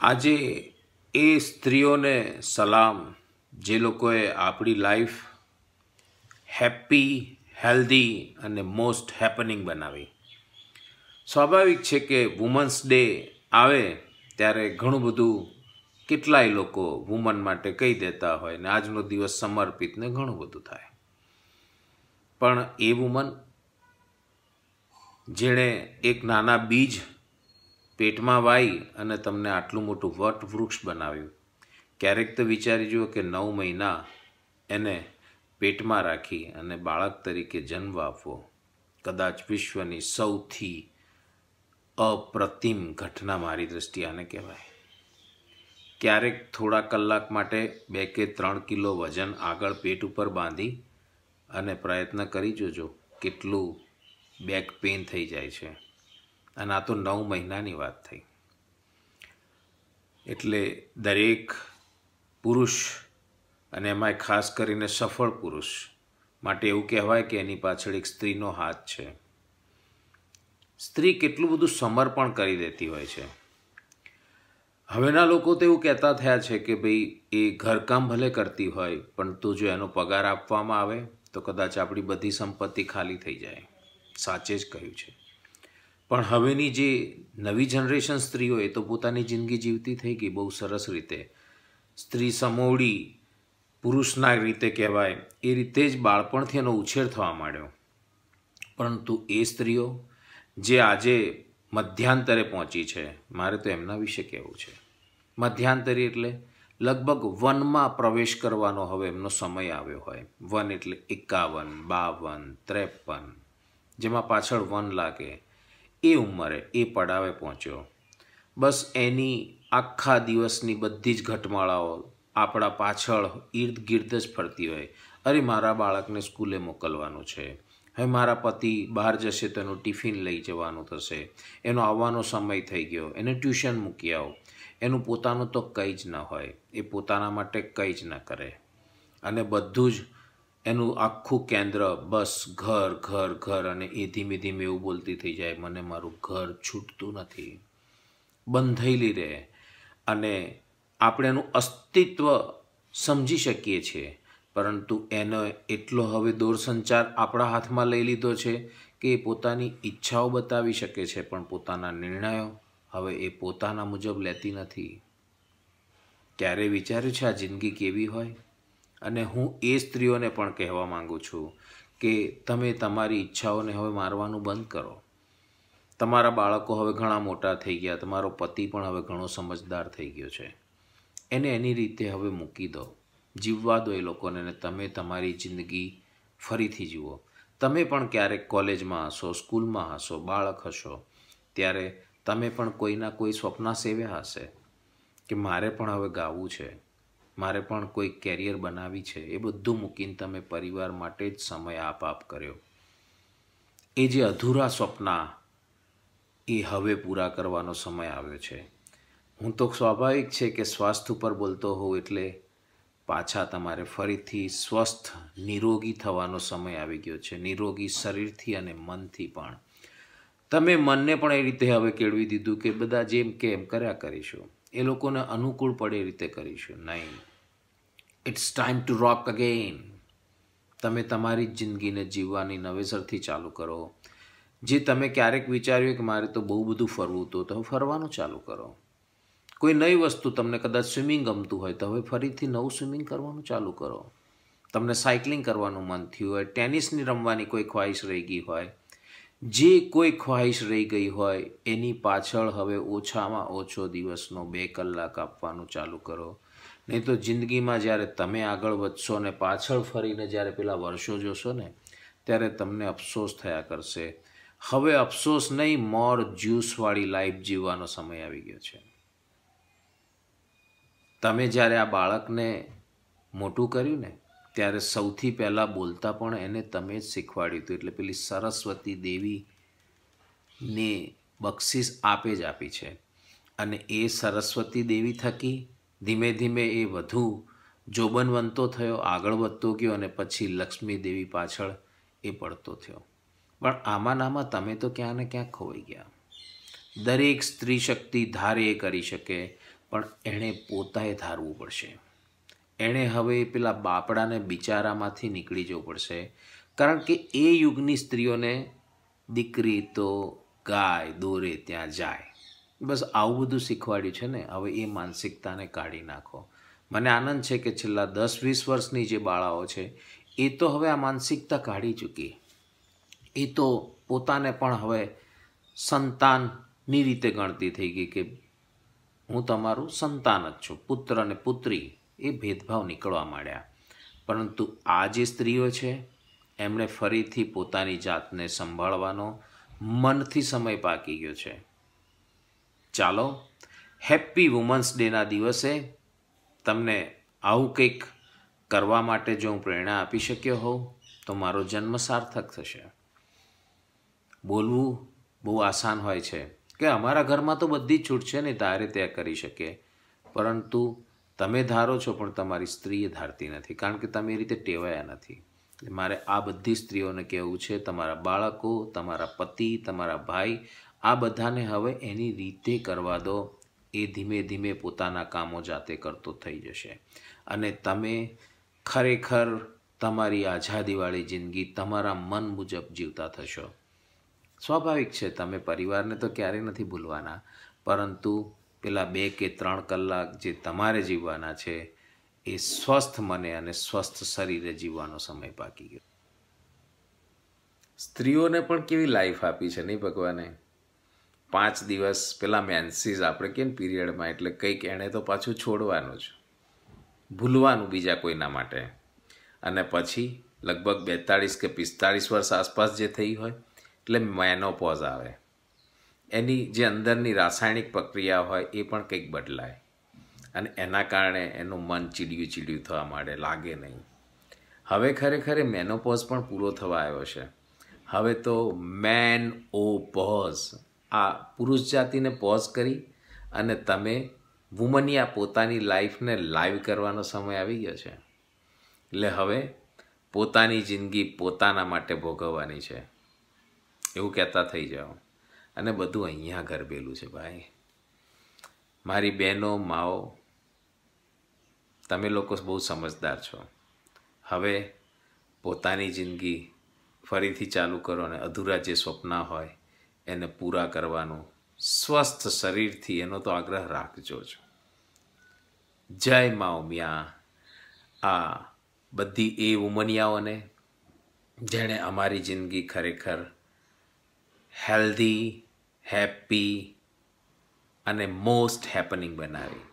આજે એ સ્ત્રીઓને સલામ, જે લોકોએ આપણી લાઈફ હેપી હેલ્ધી અને મોસ્ટ હેપનિંગ બનાવી. સ્વાભાવિક છે કે વુમન્સ ડે આવે ત્યારે ઘણું બધું કેટલાય લોકો વુમન માટે કહી દેતા હોય ને આજનો દિવસ સમર્પિત ને ઘણું બધું થાય. પણ એ વુમન, જેણે એક નાના બીજ પેટમાં વાઈ અને તમને આટલું મોટું વટ વૃક્ષ બનાવ્યું. ક્યારેક તો વિચારી જુઓ કે નવ મહિના એને પેટમાં રાખી અને બાળક તરીકે જન્મ આપવો કદાચ વિશ્વની સૌથી અપ્રતિમ ઘટના મારી દ્રષ્ટિએ આને કહેવાય. ક્યારેક થોડા કલાક માટે બે કે ત્રણ કિલો વજન આગળ પેટ ઉપર બાંધી અને પ્રયત્ન કરી જોજો કેટલું બેક પેઇન થઈ જાય છે. અને આ તો નવ મહિનાની વાત થઈ. એટલે દરેક પુરુષ અને એમાંય ખાસ કરીને સફળ પુરુષ માટે એવું કહેવાય કે એની પાછળ એક સ્ત્રીનો હાથ છે. સ્ત્રી કેટલું બધું સમર્પણ કરી દેતી હોય છે. હવેના લોકો તો એવું કહેતા થયા છે કે ભાઈ, એ ઘરકામ ભલે કરતી હોય, પણ તો જો એનો પગાર આપવામાં આવે, તો કદાચ આપણી બધી સંપત્તિ ખાલી થઈ જાય. સાચે જ કહ્યું છે. પણ હવેની જે નવી જનરેશન સ્ત્રીઓ એ તો પોતાની જિંદગી જીવતી થઈ ગઈ બહુ સરસ રીતે. સ્ત્રી સમોવડી પુરુષના રીતે કહેવાય, એ રીતે જ બાળપણથી એનો ઉછેર થવા માંડ્યો. પરંતુ એ સ્ત્રીઓ જે આજે મધ્યાંતરે પહોંચી છે, મારે તો એમના વિશે કહેવું છે. મધ્યાંતરી એટલે લગભગ વનમાં પ્રવેશ કરવાનો હવે એમનો સમય આવ્યો હોય. વન એટલે એકાવન, બાવન, ત્રેપન, જેમાં પાછળ વન લાગે. એ ઉંમરે, એ પડાવે પહોંચ્યો. બસ એની આખા દિવસની બધી જ ઘટમાળાઓ આપણા પાછળ ઈર્દ ગિર્દ જ ફરતી હોય. અરે, મારા બાળકને સ્કૂલે મોકલવાનું છે. હવે મારા પતિ બહાર જશે તો એનું ટિફિન લઈ જવાનું થશે. એનો આવવાનો સમય થઈ ગયો. એને ટ્યુશન મૂકી આવો. એનું પોતાનું તો કંઈ જ ન હોય. એ પોતાના માટે કંઈ જ ન કરે. અને બધું જ એનું આખું કેન્દ્ર બસ, ઘર ઘર ઘર અને એ ધીમે ધીમે એવું બોલતી થઈ જાય, મને મારું ઘર છૂટતું નથી. બંધાયેલી રહે. અને આપણે એનું અસ્તિત્વ સમજી શકીએ છીએ. પરંતુ એનો એટલો હવે દૂરસંચાર આપણા હાથમાં લઈ લીધો છે કે એ પોતાની ઈચ્છાઓ બતાવી શકે છે, પણ પોતાના નિર્ણયો હવે એ પોતાના મુજબ લેતી નથી. ક્યારે વિચાર્યું છે આ જિંદગી કેવી હોય? અને હું એ સ્ત્રીઓને પણ કહેવા માગું છું કે તમે તમારી ઈચ્છાઓને હવે મારવાનું બંધ કરો. તમારા બાળકો હવે ઘણા મોટા થઈ ગયા, તમારો પતિ પણ હવે ઘણો સમજદાર થઈ ગયો છે. એને એની રીતે હવે મૂકી દો. જીવવા દો એ લોકોને ને તમે તમારી જિંદગી ફરીથી જુઓ. તમે પણ ક્યારેક કોલેજમાં હશો, સ્કૂલમાં હશો, બાળક હશો, ત્યારે તમે પણ કોઈના કોઈ સ્વપ્ન સેવ્યા હશે કે મારે પણ હવે ગાવું છે. મારે પણ કોઈ કેરિયર બનાવી છે, એ બધું મૂકીને તમે પરિવાર માટે જ સમય આપ આપ કર્યો. એ જે અધૂરા સ્વપ્ના, એ હવે પૂરા કરવાનો સમય આવ્યો છે. હું તો સ્વાભાવિક છે કે સ્વાસ્થ્ય ઉપર બોલતો હોઉં એટલે પાછા તમારે ફરીથી સ્વસ્થ, નિરોગી થવાનો સમય આવી ગયો છે. નિરોગી શરીરથી અને મનથી પણ. તમે મનને પણ એ રીતે હવે કેળવી દીધું કે બધા જેમ કે એમ કર્યા કરીશું. એ લોકોને અનુકૂળ પડે એ રીતે કરીશું. નહીં. It's time to rock again તમે તમારી જિંદગીને જીવવાની નવેસરથી ચાલુ કરો. જે તમે ક્યારેક વિચાર્યું કે મારે તો બહુ બધું ફરવું તો હવે ફરવાનું ચાલુ કરો. કોઈ નવી વસ્તુ તમને કદાચ સ્વિમિંગ ગમતું હોય તો હવે ફરીથી નવું સ્વિમિંગ કરવાનું ચાલુ કરો. તમને સાયકલિંગ કરવાનું મન થયું હોય, ટેનિસની રમવાની કોઈ ખ્વાહિશ રહી ગઈ હોય, જે કોઈ ખ્વાહિશ રહી ગઈ હોય એની પાછળ હવે ઓછામાં ઓછો દિવસનો બે કલાક આપવાનું ચાલુ કરો. નહીં તો જિંદગીમાં જ્યારે તમે આગળ વધશો ને પાછળ ફરીને જ્યારે પેલા વર્ષો જોશો ને, ત્યારે તમને અફસોસ થયા કરશે. હવે અફસોસ નહીં, મોર જ્યુસવાળી લાઈફ જીવવાનો સમય આવી ગયો છે. તમે જ્યારે આ બાળકને મોટું કર્યું ને, ત્યારે સૌથી પહેલાં બોલતા પણ એને તમે જ શીખવાડ્યું હતું. એટલે પેલી સરસ્વતી દેવીને બક્ષિસ આપે જ આપી છે. અને એ સરસ્વતી દેવી થકી ધીમે ધીમે એ વધુ જોબનવંતો થયો, આગળ વધતો ગયો અને પછી લક્ષ્મી દેવી પાછળ એ પડતો થયો. પણ આમાં નામાં તમે તો ક્યાં ને ક્યાંક ખોવાઈ ગયા. દરેક સ્ત્રી શક્તિ ધારે એ કરી શકે, પણ એણે પોતાએ ધારવું પડશે. એણે હવે પેલા બાપડાને બિચારામાંથી નીકળી જવું પડશે, કારણ કે એ યુગની સ્ત્રીઓને દીકરી તો ગાય દોરે ત્યાં જાય. બસ આવું બધું શીખવાડ્યું છે ને, હવે એ માનસિકતાને કાઢી નાખો. મને આનંદ છે કે છેલ્લા દસ વીસ વર્ષની જે બાળાઓ છે, એ તો હવે આ માનસિકતા કાઢી ચૂકી. એ તો પોતાને પણ હવે સંતાનની રીતે ગણતી થઈ ગઈ કે હું તમારું સંતાન જ છું, પુત્ર અને પુત્રી, એ ભેદભાવ નીકળવા માંડ્યા. પરંતુ આ જે સ્ત્રીઓ છે, એમણે ફરીથી પોતાની જાતને સંભાળવાનો મનથી સમય પાકી ગયો છે. ચાલો હેપી વુમન્સ ડેના દિવસે તમને આવું કંઈક કરવા માટે જો હું પ્રેરણા આપી શક્યો હોઉં, તો મારો જન્મ સાર્થક થશે. બોલવું બહુ આસાન હોય છે. કે અમારા ઘરમાં તો બધી જ છૂટ છે ને, તારે ત્યાં કરી શકે પરંતુ તમે ધારો છો, પણ તમારી સ્ત્રી ધારતી નથી. કારણ કે તમે એ રીતે ટેવાયા નથી. મારે આ બધી સ્ત્રીઓને કહેવું છે, તમારા બાળકો, તમારા પતિ, તમારા ભાઈ આ બધાને હવે એની રીતે કરવા દો, એ ધીમે ધીમે પોતાના કામો જાતે કરતો થઈ જશે. અને તમે ખરેખર તમારી આઝાદીવાળી જિંદગી તમારા મન મુજબ જીવતા થશો. સ્વાભાવિક છે, તમે પરિવારને તો ક્યારેય નથી ભૂલવાના, પરંતુ પેલા બે કે ત્રણ કલાક જે તમારે જીવવાના છે, એ સ્વસ્થ મને અને સ્વસ્થ શરીરે જીવવાનો સમય પાકી ગયો. સ્ત્રીઓને પણ કેવી લાઈફ આપી છે નહીં ભગવાને? પાંચ દિવસ પેલા મેન્સીસ આપણે કેમ પીરિયડમાં, એટલે કંઈક એણે તો પાછું છોડવાનું જ. ભૂલવાનું બીજા કોઈના માટે. અને પછી લગભગ બેતાળીસ કે પિસ્તાળીસ વર્ષ આસપાસ જે થઈ હોય, એટલે મેનોપોઝ આવે. એની જે અંદરની રાસાયણિક પ્રક્રિયા હોય એ પણ કંઈક બદલાય. અને એના કારણે એનું મન ચીડિયું ચીડિયું થવા માંડે, લાગે નહીં. હવે ખરેખર મેનોપોઝ પણ પૂરો થવા આવ્યો છે. હવે તો મેન ઓ પોઝ આ પુરુષ જાતિને પોઝ કરી અને તમે વુમનિયા પોતાની લાઈફને લાઈવ કરવાનો સમય આવી ગયો છે. એટલે હવે પોતાની જિંદગી પોતાના માટે ભોગવવાની છે. એવું કહેતા થઈ જાઓ. અને બધું અહીંયા ગરબેલું છે ભાઈ. મારી બહેનો, માઓ, તમે લોકો બહુ સમજદાર છો. હવે પોતાની જિંદગી ફરીથી ચાલુ કરો અને અધૂરા જે સ્વપ્ન હોય એને પૂરા કરવાનું સ્વસ્થ શરીરથી એનો તો આગ્રહ રાખજો જ. જય માઓ મિયા આ બધી એ ઉમનિયાઓને જેણે અમારી જિંદગી ખરેખર હેલ્ધી હેપી અને મોસ્ટ હેપનિંગ બનાવી.